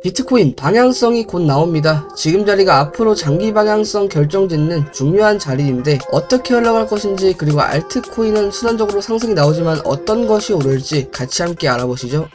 비트코인 방향성이 곧 나옵니다. 지금 자리가 앞으로 장기 방향성 결정짓는 중요한 자리인데 어떻게 흘러갈 것인지 그리고 알트코인은 순환적으로 상승이 나오지만 어떤 것이 오를지 같이 함께 알아보시죠.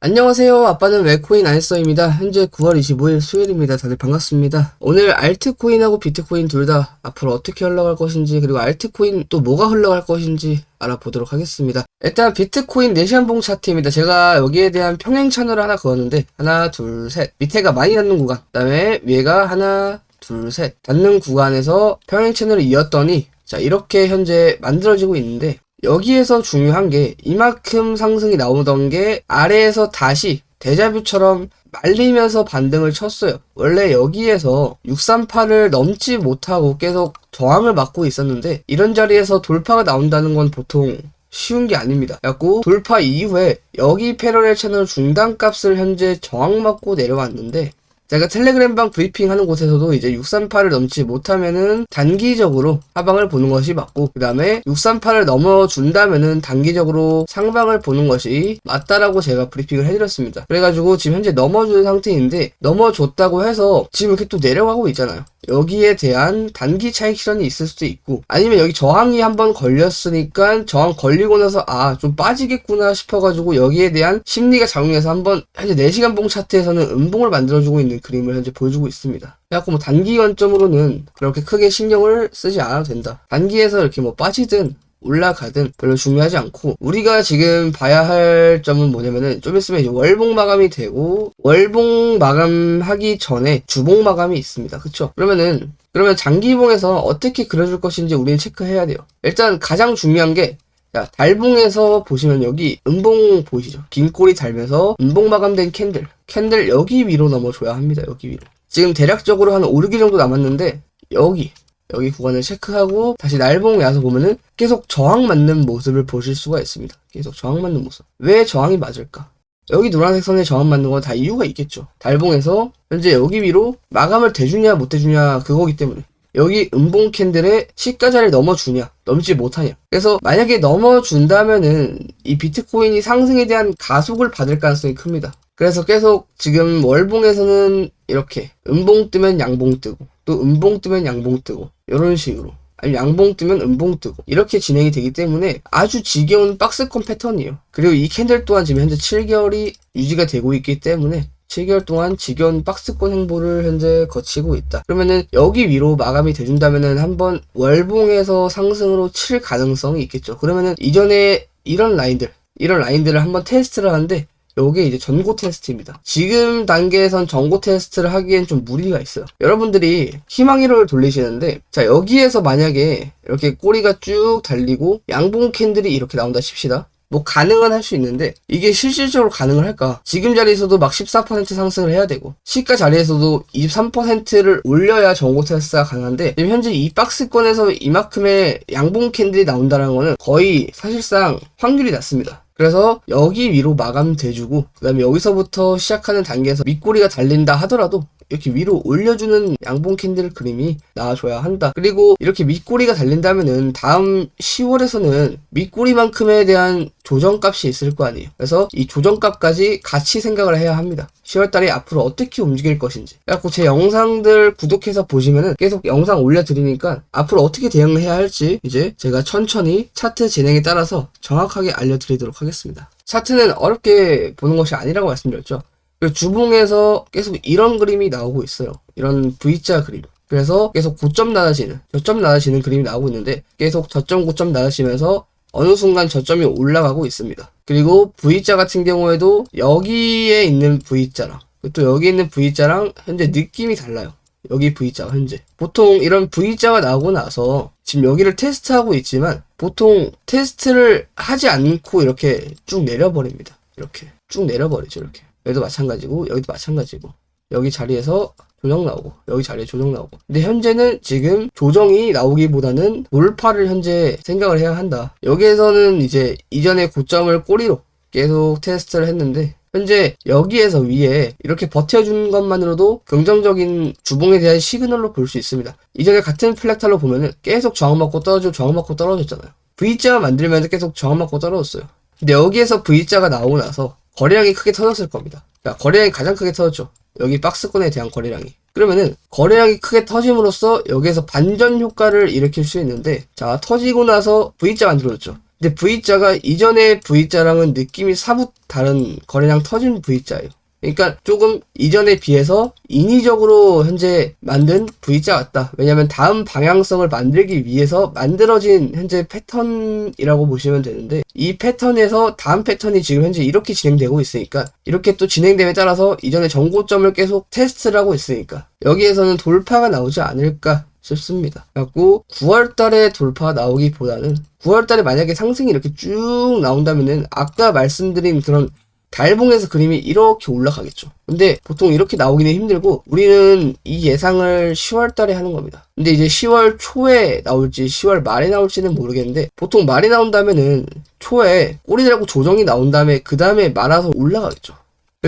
안녕하세요. 아빠는 웨코인 안서입니다. 현재 9월 25일 수요일입니다. 다들 반갑습니다. 오늘 알트코인하고 비트코인 둘 다 앞으로 어떻게 흘러갈 것인지 그리고 알트코인 또 뭐가 흘러갈 것인지 알아보도록 하겠습니다. 일단 비트코인 4시간봉 차트입니다. 제가 여기에 대한 평행 채널을 하나 그었는데 하나 둘 셋 밑에가 많이 닿는 구간 그 다음에 위에가 하나 둘 셋 닿는 구간에서 평행 채널을 이었더니 자 이렇게 현재 만들어지고 있는데 여기에서 중요한 게 이만큼 상승이 나오던 게 아래에서 다시 데자뷰처럼 말리면서 반등을 쳤어요. 원래 여기에서 638을 넘지 못하고 계속 저항을 맞고 있었는데 이런 자리에서 돌파가 나온다는 건 보통 쉬운 게 아닙니다. 그래갖고 돌파 이후에 여기 패러렐 채널 중단값을 현재 저항 맞고 내려왔는데 제가 텔레그램방 브리핑 하는 곳에서도 이제 638을 넘지 못하면은 단기적으로 하방을 보는 것이 맞고 그 다음에 638을 넘어준다면은 단기적으로 상방을 보는 것이 맞다라고 제가 브리핑을 해드렸습니다. 그래가지고 지금 현재 넘어준 상태인데 넘어줬다고 해서 지금 이렇게 또 내려가고 있잖아요. 여기에 대한 단기 차익 실현이 있을 수도 있고 아니면 여기 저항이 한번 걸렸으니까 저항 걸리고 나서 아 좀 빠지겠구나 싶어가지고 여기에 대한 심리가 작용해서 한번 현재 4시간 봉 차트에서는 음봉을 만들어주고 있는 그림을 현재 보여주고 있습니다. 그래갖고 뭐 단기 관점으로는 그렇게 크게 신경을 쓰지 않아도 된다. 단기에서 이렇게 뭐 빠지든 올라가든 별로 중요하지 않고 우리가 지금 봐야 할 점은 뭐냐면은 좀 있으면 이제 월봉 마감이 되고 월봉 마감하기 전에 주봉 마감이 있습니다. 그쵸? 그러면은 그러면 장기봉에서 어떻게 그려줄 것인지 우리는 체크해야 돼요. 일단 가장 중요한 게 자, 달봉에서 보시면 여기 음봉 보이시죠? 긴 꼬리 달면서 음봉 마감된 캔들. 캔들 여기 위로 넘어줘야 합니다. 여기 위로. 지금 대략적으로 한 5, 6일 정도 남았는데 여기 여기 구간을 체크하고 다시 날봉에 와서 보면은 계속 저항 맞는 모습을 보실 수가 있습니다. 계속 저항 맞는 모습. 왜 저항이 맞을까? 여기 노란색 선에 저항 맞는 건 다 이유가 있겠죠. 달봉에서 현재 여기 위로 마감을 대주냐 못 대주냐 그거기 때문에 여기 음봉 캔들의 시가자를 넘어주냐 넘지 못하냐 그래서 만약에 넘어준다면은 이 비트코인이 상승에 대한 가속을 받을 가능성이 큽니다. 그래서 계속 지금 월봉에서는 이렇게 음봉 뜨면 양봉 뜨고 또 음봉 뜨면 양봉 뜨고 이런 식으로 아니 양봉 뜨면 음봉 뜨고 이렇게 진행이 되기 때문에 아주 지겨운 박스권 패턴이에요. 그리고 이 캔들 또한 지금 현재 7개월이 유지가 되고 있기 때문에 7개월 동안 지겨운 박스권 행보를 현재 거치고 있다. 그러면은 여기 위로 마감이 돼준다면은 한번 월봉에서 상승으로 칠 가능성이 있겠죠. 그러면은 이전에 이런 라인들, 이런 라인들을 한번 테스트를 하는데 요게 이제 전고 테스트입니다. 지금 단계에선 전고 테스트를 하기엔 좀 무리가 있어요. 여러분들이 희망이로를 돌리시는데, 자, 여기에서 만약에 이렇게 꼬리가 쭉 달리고 양봉 캔들이 이렇게 나온다 칩시다. 뭐 가능은 할 수 있는데 이게 실질적으로 가능을 할까? 지금 자리에서도 막 14% 상승을 해야 되고 시가 자리에서도 23%를 올려야 전고 테스트가 가능한데 지금 현재 이 박스권에서 이만큼의 양봉 캔들이 나온다는 거는 거의 사실상 확률이 낮습니다. 그래서 여기 위로 마감 돼주고 그 다음에 여기서부터 시작하는 단계에서 밑꼬리가 달린다 하더라도 이렇게 위로 올려주는 양봉 캔들 그림이 나와줘야 한다. 그리고 이렇게 밑꼬리가 달린다면은 다음 10월에서는 밑꼬리만큼에 대한 조정값이 있을 거 아니에요. 그래서 이 조정값까지 같이 생각을 해야 합니다. 10월달에 앞으로 어떻게 움직일 것인지. 그래갖고 제 영상들 구독해서 보시면은 계속 영상 올려드리니까 앞으로 어떻게 대응을 해야 할지 이제 제가 천천히 차트 진행에 따라서 정확하게 알려드리도록 하겠습니다. 차트는 어렵게 보는 것이 아니라고 말씀드렸죠. 그 주봉에서 계속 이런 그림이 나오고 있어요. 이런 V자 그림. 그래서 계속 고점 낮아지는, 저점 낮아지는 그림이 나오고 있는데 계속 저점 고점 낮아지면서 어느 순간 저점이 올라가고 있습니다. 그리고 V자 같은 경우에도 여기에 있는 V자랑 또 여기 있는 V자랑 현재 느낌이 달라요. 여기 V자가 현재. 보통 이런 V자가 나오고 나서 지금 여기를 테스트하고 있지만 보통 테스트를 하지 않고 이렇게 쭉 내려버립니다. 이렇게 쭉 내려버리죠. 이렇게. 여기도 마찬가지고 여기도 마찬가지고. 여기 자리에서 조정 나오고 여기 자리에 조정 나오고. 근데 현재는 지금 조정이 나오기보다는 돌파를 현재 생각을 해야 한다. 여기에서는 이제 이전에 고점을 꼬리로 계속 테스트를 했는데 현재 여기에서 위에 이렇게 버텨주는 것만으로도 긍정적인 주봉에 대한 시그널로 볼 수 있습니다. 이전에 같은 플렉탈로 보면은 계속 저항받고 떨어지고 저항받고 떨어졌잖아요. V자 만들면서 계속 저항받고 떨어졌어요. 근데 여기에서 V자가 나오고 나서 거래량이 크게 터졌을 겁니다. 자, 거래량이 가장 크게 터졌죠. 여기 박스권에 대한 거래량이. 그러면은 거래량이 크게 터짐으로써 여기에서 반전 효과를 일으킬 수 있는데 자 터지고 나서 V자 만들어졌죠. 근데 V자가 이전의 V자랑은 느낌이 사뭇 다른 거래량 터진 V자예요. 그러니까 조금 이전에 비해서 인위적으로 현재 만든 V자 같다. 왜냐면 다음 방향성을 만들기 위해서 만들어진 현재 패턴이라고 보시면 되는데 이 패턴에서 다음 패턴이 지금 현재 이렇게 진행되고 있으니까 이렇게 또 진행됨에 따라서 이전의 정고점을 계속 테스트를 하고 있으니까 여기에서는 돌파가 나오지 않을까 싶습니다. 그래갖고 9월 달에 돌파 나오기보다는 9월 달에 만약에 상승이 이렇게 쭉 나온다면은 아까 말씀드린 그런 달봉에서 그림이 이렇게 올라가겠죠. 근데 보통 이렇게 나오기는 힘들고 우리는 이 예상을 10월 달에 하는 겁니다. 근데 이제 10월 초에 나올지 10월 말에 나올지는 모르겠는데 보통 말에 나온다면은 초에 꼬리들하고 조정이 나온 다음에 그 다음에 말아서 올라가겠죠.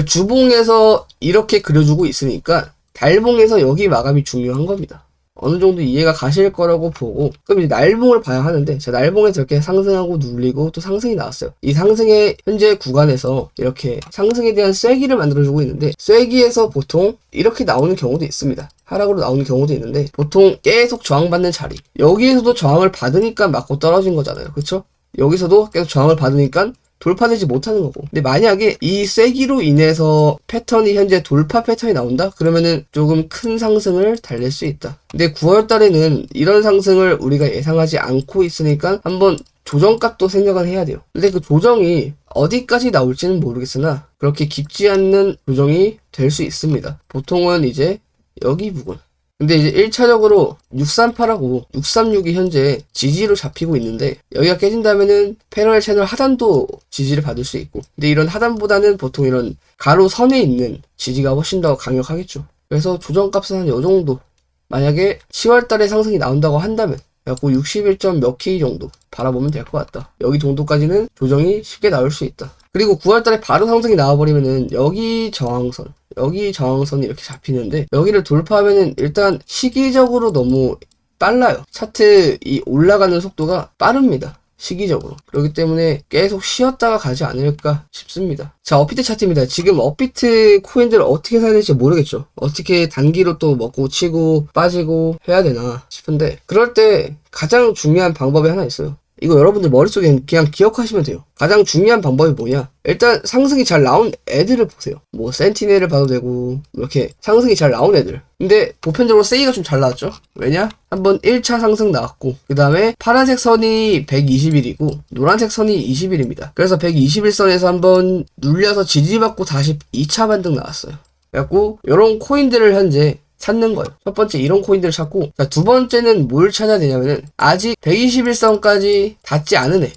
주봉에서 이렇게 그려주고 있으니까 달봉에서 여기 마감이 중요한 겁니다. 어느 정도 이해가 가실 거라고 보고 그럼 이제 날봉을 봐야 하는데 자 날봉에서 이렇게 상승하고 눌리고 또 상승이 나왔어요. 이 상승의 현재 구간에서 이렇게 상승에 대한 쐐기를 만들어주고 있는데 쐐기에서 보통 이렇게 나오는 경우도 있습니다. 하락으로 나오는 경우도 있는데 보통 계속 저항받는 자리. 여기에서도 저항을 받으니까 맞고 떨어진 거잖아요. 그쵸? 여기서도 계속 저항을 받으니까 돌파되지 못하는 거고. 근데 만약에 이 쐐기로 인해서 패턴이 현재 돌파 패턴이 나온다? 그러면은 조금 큰 상승을 달릴 수 있다. 근데 9월 달에는 이런 상승을 우리가 예상하지 않고 있으니까 한번 조정값도 생각을 해야 돼요. 근데 그 조정이 어디까지 나올지는 모르겠으나 그렇게 깊지 않는 조정이 될 수 있습니다. 보통은 이제 여기 부분. 근데 이제 1차적으로 638하고 636이 현재 지지로 잡히고 있는데 여기가 깨진다면은 패러렐 채널 하단도 지지를 받을 수 있고 근데 이런 하단보다는 보통 이런 가로 선에 있는 지지가 훨씬 더 강력하겠죠. 그래서 조정값은 한 요 정도 만약에 10월 달에 상승이 나온다고 한다면 그래갖고 61점 몇 K 정도 바라보면 될 것 같다. 여기 정도까지는 조정이 쉽게 나올 수 있다. 그리고 9월 달에 바로 상승이 나와버리면은 여기 저항선, 여기 저항선이 이렇게 잡히는데 여기를 돌파하면은 일단 시기적으로 너무 빨라요. 차트 이 올라가는 속도가 빠릅니다. 시기적으로. 그렇기 때문에 계속 쉬었다가 가지 않을까 싶습니다. 자, 업비트 차트입니다. 지금 업비트 코인들을 어떻게 사야 될지 모르겠죠. 어떻게 단기로 또 먹고 치고 빠지고 해야 되나 싶은데, 그럴 때 가장 중요한 방법이 하나 있어요. 이거 여러분들 머릿속에 그냥 기억하시면 돼요. 가장 중요한 방법이 뭐냐? 일단 상승이 잘 나온 애들을 보세요. 뭐 센티넬을 봐도 되고 이렇게 상승이 잘 나온 애들. 근데 보편적으로 세이가 좀 잘 나왔죠? 왜냐? 한번 1차 상승 나왔고 그 다음에 파란색 선이 120일이고 노란색 선이 20일입니다. 그래서 121선에서 한번 눌려서 지지받고 다시 2차 반등 나왔어요. 그래갖고 이런 코인들을 현재 찾는 거예요. 첫 번째 이런 코인들을 찾고 자, 두 번째는 뭘 찾아야 되냐면은 아직 121선까지 닿지 않은 애.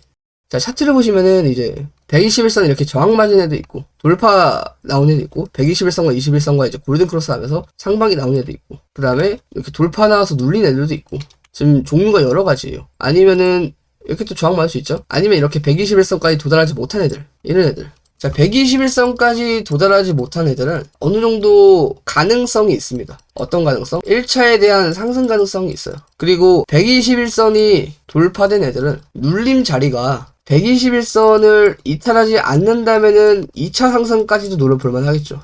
자 차트를 보시면은 이제 121선 이렇게 저항 맞은 애도 있고 돌파 나온 애도 있고 121선과 21선과 이제 골든 크로스 하면서 상방이 나온 애도 있고 그 다음에 이렇게 돌파 나와서 눌린 애들도 있고 지금 종류가 여러 가지예요. 아니면은 이렇게 또 저항 맞을 수 있죠. 아니면 이렇게 121선까지 도달하지 못한 애들 이런 애들 자, 121선까지 도달하지 못한 애들은 어느 정도 가능성이 있습니다. 어떤 가능성? 1차에 대한 상승 가능성이 있어요. 그리고 121선이 돌파된 애들은 눌림 자리가 121선을 이탈하지 않는다면은 2차 상승까지도 노려볼 만 하겠죠.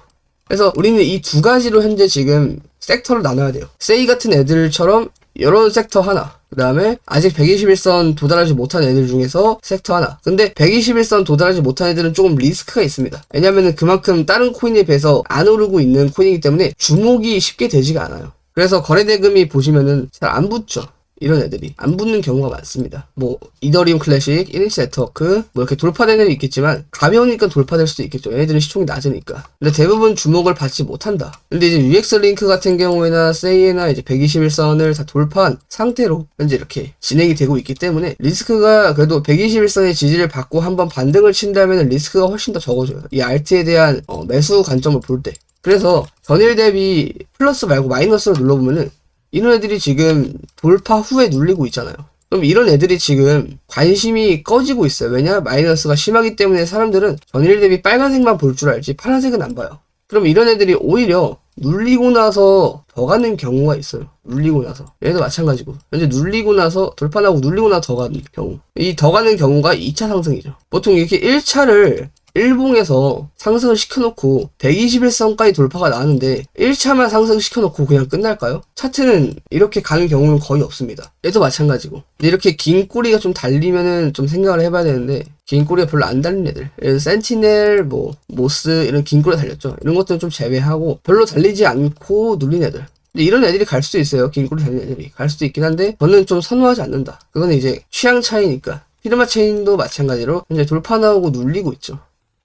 그래서 우리는 이 두 가지로 현재 지금 섹터를 나눠야 돼요. 세이 같은 애들처럼 이런 섹터 하나, 그 다음에 아직 121선 도달하지 못한 애들 중에서 섹터 하나. 근데 121선 도달하지 못한 애들은 조금 리스크가 있습니다. 왜냐면은 그만큼 다른 코인에 비해서 안 오르고 있는 코인이기 때문에 주목이 쉽게 되지가 않아요. 그래서 거래대금이 보시면은 잘 안 붙죠. 이런 애들이 안 붙는 경우가 많습니다. 뭐 이더리움 클래식, 1인치 네트워크 뭐 이렇게 돌파되는 애도 있겠지만 가벼우니까 돌파될 수도 있겠죠. 얘네들은 시총이 낮으니까. 근데 대부분 주목을 받지 못한다. 근데 이제 UX 링크 같은 경우에나 세이나 이제 121선을 다 돌파한 상태로 현재 이렇게 진행이 되고 있기 때문에 리스크가 그래도 121선의 지지를 받고 한번 반등을 친다면 리스크가 훨씬 더 적어져요. 이 알트에 대한 어, 매수 관점을 볼 때. 그래서 전일 대비 플러스 말고 마이너스로 눌러보면은 이런 애들이 지금 돌파 후에 눌리고 있잖아요. 그럼 이런 애들이 지금 관심이 꺼지고 있어요. 왜냐? 마이너스가 심하기 때문에 사람들은 전일 대비 빨간색만 볼 줄 알지 파란색은 안 봐요. 그럼 이런 애들이 오히려 눌리고 나서 더 가는 경우가 있어요. 눌리고 나서. 얘도 마찬가지고. 현재 눌리고 나서, 돌파하고 눌리고 나서 더 가는 경우. 이 더 가는 경우가 2차 상승이죠. 보통 이렇게 1차를 일봉에서 상승을 시켜놓고 121선까지 돌파가 나왔는데 1차만 상승시켜놓고 그냥 끝날까요? 차트는 이렇게 가는 경우는 거의 없습니다. 얘도 마찬가지고. 이렇게 긴 꼬리가 좀 달리면은 좀 생각을 해봐야 되는데 긴 꼬리가 별로 안 달린 애들 센티넬, 뭐 모스 이런 긴 꼬리 달렸죠. 이런 것들은 좀 제외하고 별로 달리지 않고 눌린 애들 근데 이런 애들이 갈 수도 있어요. 긴 꼬리 달린 애들이. 갈 수도 있긴 한데, 저는 좀 선호하지 않는다. 그거는 이제 취향 차이니까. 피르마 체인도 마찬가지로 현재 돌파 나오고 눌리고 있죠.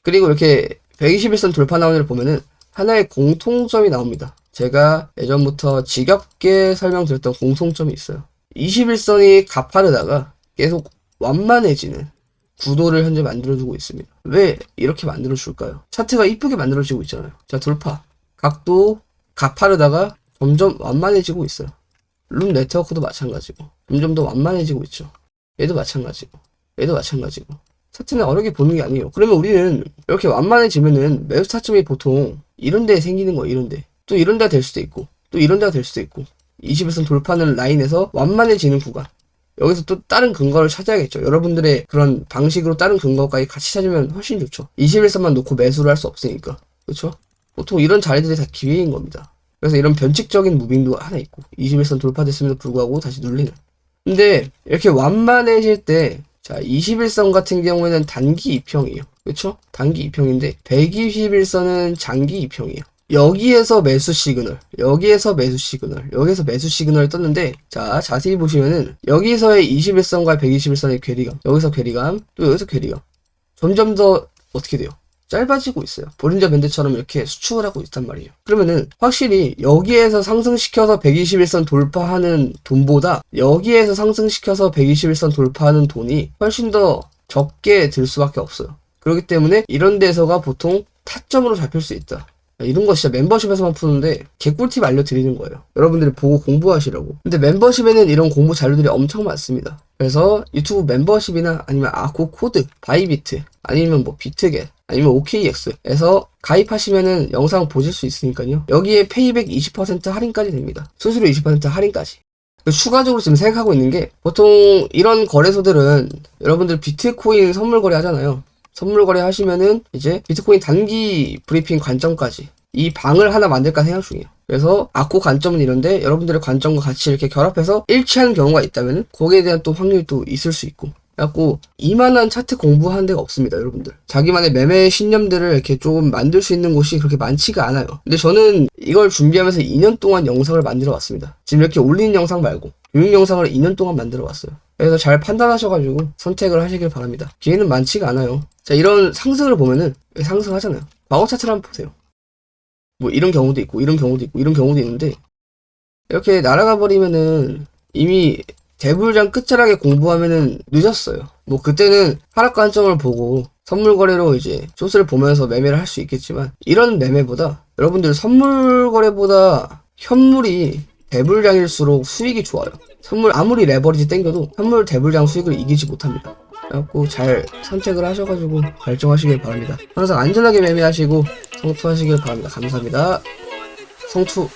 그리고 이렇게 121선 돌파 나오는 걸 보면은 하나의 공통점이 나옵니다. 제가 예전부터 지겹게 설명드렸던 공통점이 있어요. 21선이 가파르다가 계속 완만해지는 구도를 현재 만들어주고 있습니다. 왜 이렇게 만들어줄까요? 차트가 이쁘게 만들어지고 있잖아요. 자, 돌파. 각도 가파르다가 점점 완만해지고 있어요. 룸 네트워크도 마찬가지고 점점 더 완만해지고 있죠. 얘도 마찬가지고 얘도 마찬가지고 차트는 어렵게 보는 게 아니에요. 그러면 우리는 이렇게 완만해지면은 매수 타점이 보통 이런 데에 생기는 거예요. 이런 데. 또 이런 데가 될 수도 있고 또 이런 데가 될 수도 있고 20에선 돌파하는 라인에서 완만해지는 구간 여기서 또 다른 근거를 찾아야겠죠. 여러분들의 그런 방식으로 다른 근거까지 같이 찾으면 훨씬 좋죠. 21선만 놓고 매수를 할 수 없으니까. 그렇죠? 보통 이런 자리들이 다 기회인 겁니다. 그래서 이런 변칙적인 무빙도 하나 있고 21선 돌파됐음에도 불구하고 다시 눌리는 근데 이렇게 완만해질 때 자, 21선 같은 경우에는 단기 입형이에요. 그쵸? 단기 입형인데 121선은 장기 입형이에요. 여기에서 매수 시그널, 여기에서 매수 시그널, 여기에서 매수 시그널이 떴는데 자, 자세히 보시면은 여기서의 21선과 121선의 괴리감, 여기서 괴리감, 또 여기서 괴리감. 점점 더 어떻게 돼요? 짧아지고 있어요. 보린자 밴드처럼 이렇게 수축을 하고 있단 말이에요. 그러면은 확실히 여기에서 상승시켜서 121선 돌파하는 돈보다 여기에서 상승시켜서 121선 돌파하는 돈이 훨씬 더 적게 들 수밖에 없어요. 그렇기 때문에 이런 데서가 보통 타점으로 잡힐 수 있다. 이런 거 진짜 멤버십에서만 푸는데 개꿀팁 알려드리는 거예요. 여러분들이 보고 공부하시라고. 근데 멤버십에는 이런 공부 자료들이 엄청 많습니다. 그래서 유튜브 멤버십이나 아니면 아코 코드, 바이비트, 아니면 뭐 비트겟, 아니면 OKX에서 가입하시면은 영상 보실 수 있으니까요. 여기에 페이백 20% 할인까지 됩니다. 수수료 20% 할인까지. 추가적으로 지금 생각하고 있는 게 보통 이런 거래소들은 여러분들 비트코인 선물 거래 하잖아요. 선물 거래 하시면은 이제 비트코인 단기 브리핑 관점까지 이 방을 하나 만들까 생각 중이에요. 그래서 아코 관점은 이런데 여러분들의 관점과 같이 이렇게 결합해서 일치하는 경우가 있다면 거기에 대한 또 확률이 또 있을 수 있고 갖고 이만한 차트 공부하는 데가 없습니다 여러분들. 자기만의 매매 신념들을 이렇게 조금 만들 수 있는 곳이 그렇게 많지가 않아요. 근데 저는 이걸 준비하면서 2년 동안 영상을 만들어 왔습니다. 지금 이렇게 올리는 영상 말고 교육 영상을 2년 동안 만들어 왔어요. 그래서 잘 판단하셔가지고 선택을 하시길 바랍니다. 기회는 많지가 않아요. 자 이런 상승을 보면은 상승하잖아요. 과거 차트를 한번 보세요. 뭐 이런 경우도 있고 이런 경우도 있고 이런 경우도 있는데 이렇게 날아가 버리면은 이미 대불장 끝자락에 공부하면은 늦었어요. 뭐 그때는 하락 관점을 보고 선물 거래로 이제 쇼스를 보면서 매매를 할 수 있겠지만 이런 매매보다 여러분들 선물 거래보다 현물이 대불장일수록 수익이 좋아요. 선물 아무리 레버리지 땡겨도 현물 대불장 수익을 이기지 못합니다. 그래갖고 잘 선택을 하셔가지고 결정하시길 바랍니다. 항상 안전하게 매매하시고 성투하시길 바랍니다. 감사합니다. 성투.